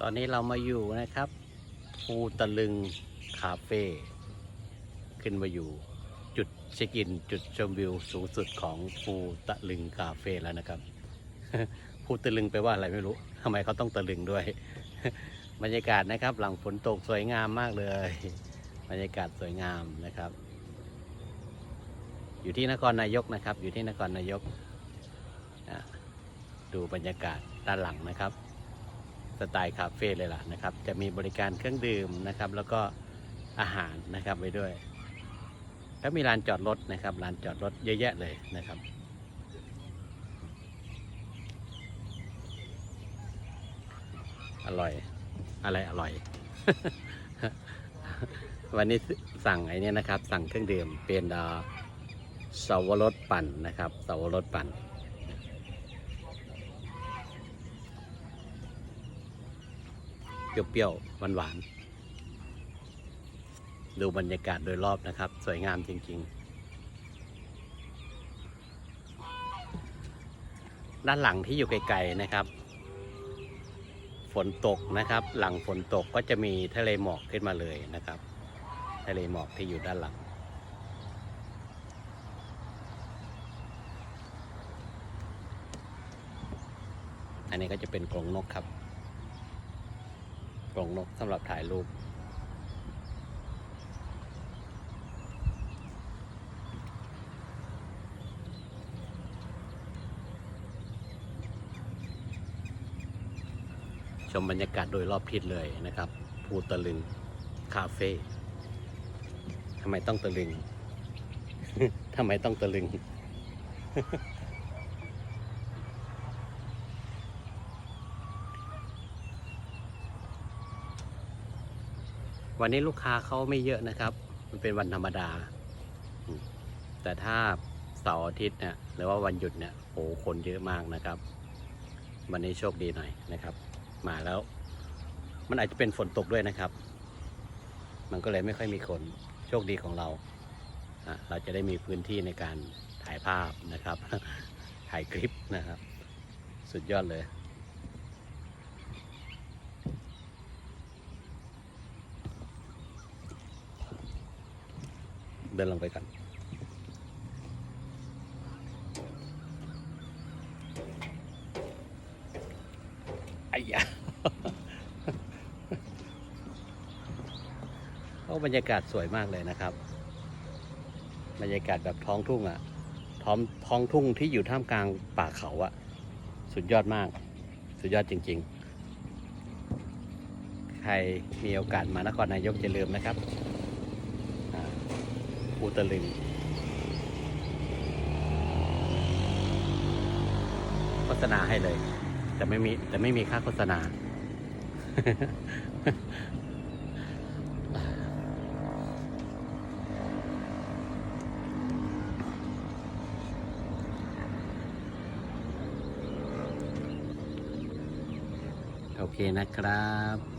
ตอนนี้เรามาอยู่นะครับภูตะลึงคาเฟ่ขึ้นมาอยู่จุดเช็คอินจุดชมวิวสูงสุดของภูตะลึงคาเฟ่แล้วนะครับภูตะลึงไปว่าอะไรไม่รู้ทำไมเขาต้องตะลึงด้วย บรรยากาศนะครับ หลังฝนตกสวยงามมากเลย บรรยากาศสวยงามนะครับ อยู่ที่นครนายกนะครับ อยู่ที่นครนายกดูบรรยากาศด้านหลังนะครับ สไตล์คาเฟ่เลยล่ะนะครับ จะมีบริการเครื่องดื่มนะครับ แล้วก็อาหารนะครับไว้ด้วย แล้วมีลานจอดรถนะครับลานจอดรถเยอะแยะเลยนะครับอร่อย อะไรอร่อย วันนี้สั่งไอ้นี่นะครับ สั่งเครื่องดื่มเป็นเสาวรสปั่นนะครับสาวรสปั่น เปรี้ยวๆหวานๆดูบรรยากาศโดยรอบนะครับ สวยงามจริง ๆ ด้านหลังที่อยู่ไกลๆนะครับ ฝนตกนะครับ หลังฝนตกก็จะมีทะเลหมอกขึ้นมาเลยนะครับ ทะเลหมอกที่อยู่ด้านหลังอันนี้ก็จะเป็นกรงนกครับ กรงนกสำหรับถ่ายรูป ชมบรรยากาศโดยรอบทิศเลยนะครับ ภูตะลึง คาเฟ่ทำไมต้องตะลึง ทำไมต้องตะลึง วันนี้ลูกค้าเขาไม่เยอะนะครับ มันเป็นวันธรรมดา แต่ถ้าเสาร์อาทิตย์เนี่ยหรือว่าวันหยุดเนี่ยโอ้คนเยอะมากนะครับ วันนี้โชคดีหน่อยนะครับ มาแล้ว มันอาจจะเป็นฝนตกด้วยนะครับ มันก็เลยไม่ค่อยมีคนโชคดีของเรา เราจะได้มีพื้นที่ในการถ่ายภาพนะครับ ถ่ายคลิปนะครับ สุดยอดเลย เดินลงไปกันไอ้ยะโอ้บรรยากาศสวยมากเลยนะครับ บรรยากาศแบบท้องทุ่งอะท้องท้องทุ่งที่อยู่ท่ามกลางป่าเขาอะสุดยอดมาก สุดยอดจริง ๆ ใครมีโอกาสมานครนายกอย่าลืมนะครับอ่า ภูตะลึงโฆษณาให้เลย แต่ไม่มีแต่ไม่มีค่าโฆษณา โอเคนะครับ